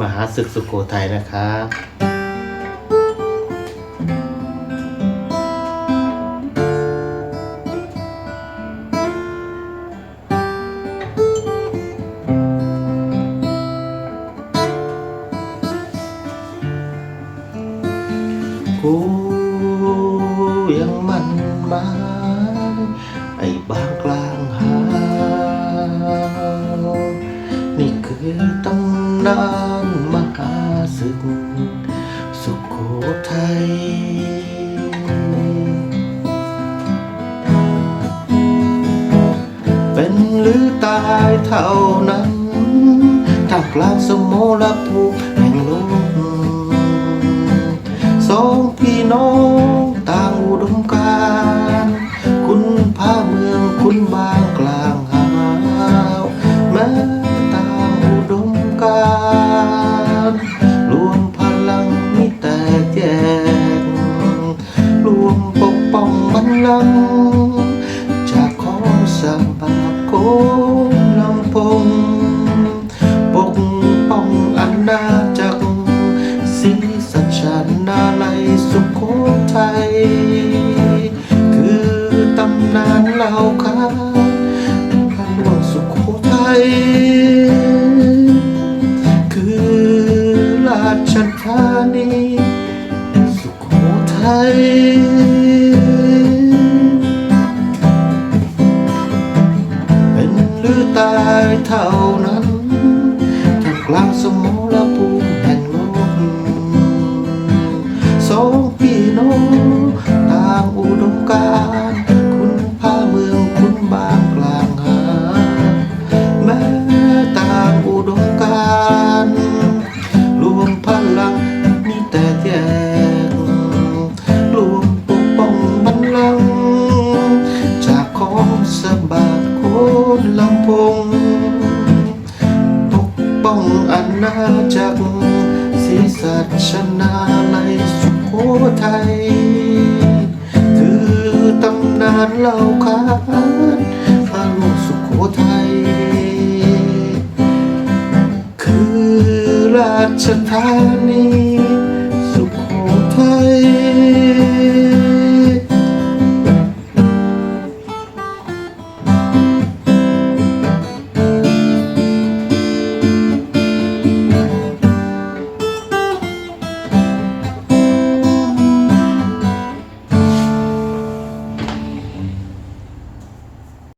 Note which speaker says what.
Speaker 1: มหาศึกสุโขทัยนะครับกูยังมันหมาไอ้บางกลางหา นี่คือตำนานายเท่านั้นท่ากลางสมรภูมิแห่งโลกสองพี่น้อง มลำพงปกป้องอาณาจักรศรีสัชนาลัยสุโขทัยคือตำนานเล่าขานพระหลวงสุโขทัยคือราชธานีสุโขทัย องพี่น้องต่างอุดมการคุณพาเมืองคุณบางกลางหาแม้ต่างอุดมการรวมพลังมีแต่แยกรวมปกป้องบันลัง จากของสะบาดโคนลำพงปกป้องอาณาจักรศรีสัชนาลัยสุ โขทัยคือตำนานเล่าขานพระลูกสุโขทัยคือราชธานี